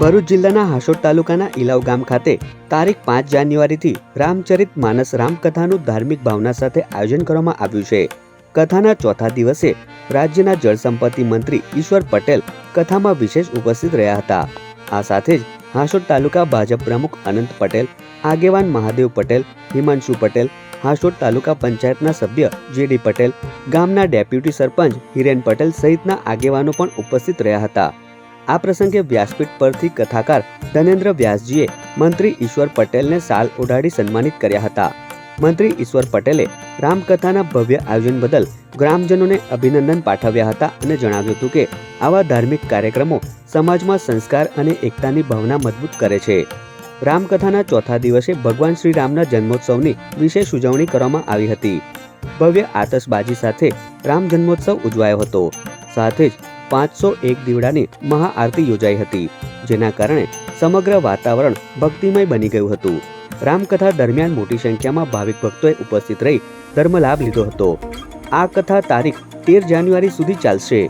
ભરૂચ જિલ્લાના હાસોડ તાલુકાના ઇલાવ ગામ ખાતે તારીખ પાંચ જાન્યુઆરીથી રામચરિત માનસ રામકથાનું ધાર્મિક ભાવના સાથે આયોજન કરવામાં આવ્યું છે. કથાના ચોથા દિવસે રાજ્યના જળસંપત્તિ મંત્રી ઈશ્વર પટેલ કથામાં વિશેષ ઉપસ્થિત રહ્યા હતા. આ સાથે જ હાસોડ તાલુકા ભાજપ પ્રમુખ અનંત પટેલ, આગેવાન મહાદેવ પટેલ, હિમાંશુ પટેલ હાસોડ તાલુકા પંચાયતના સભ્ય જેડી પટેલ, ગામના ડેપ્યુટી સરપંચ હિરેન પટેલ સહિતના આગેવાનો પણ ઉપસ્થિત રહ્યા હતા. આ પ્રસંગે વ્યાસપીઠ પરથી કથાકાર ધનેન્દ્ર વ્યાસજીએ મંત્રી ઈશ્વર પટેલને સાલ ઓઢાડી સન્માનિત કર્યા હતા. મંત્રી ઈશ્વર પટેલે રામકથાના ભવ્ય આયોજન બદલ ગ્રામજનોને અભિનંદન પાઠવ્યા હતા અને જણાવ્યું હતું કે આવા ધાર્મિક કાર્યક્રમો સમાજમાં સંસ્કાર અને એકતાની ભાવના મજબૂત કરે છે. રામકથાના ચોથા દિવસે ભગવાન શ્રી રામના જન્મોત્સવની વિશેષ ઉજવણી કરવામાં આવી હતી. ભવ્ય આતશબાજી સાથે રામ જન્મોત્સવ ઉજવાયો હતો. સાથે જ પાંચસો એક દીવડાની મહાઆરતી યોજાઈ હતી, જેના કારણે સમગ્ર વાતાવરણ ભક્તિમય બની ગયું હતું. રામકથા દરમિયાન મોટી સંખ્યામાં ભાવિક ભક્તોએ ઉપસ્થિત રહી ધર્મલાભ લીધો હતો. આ કથા તારીખ તેર જાન્યુઆરી સુધી ચાલશે.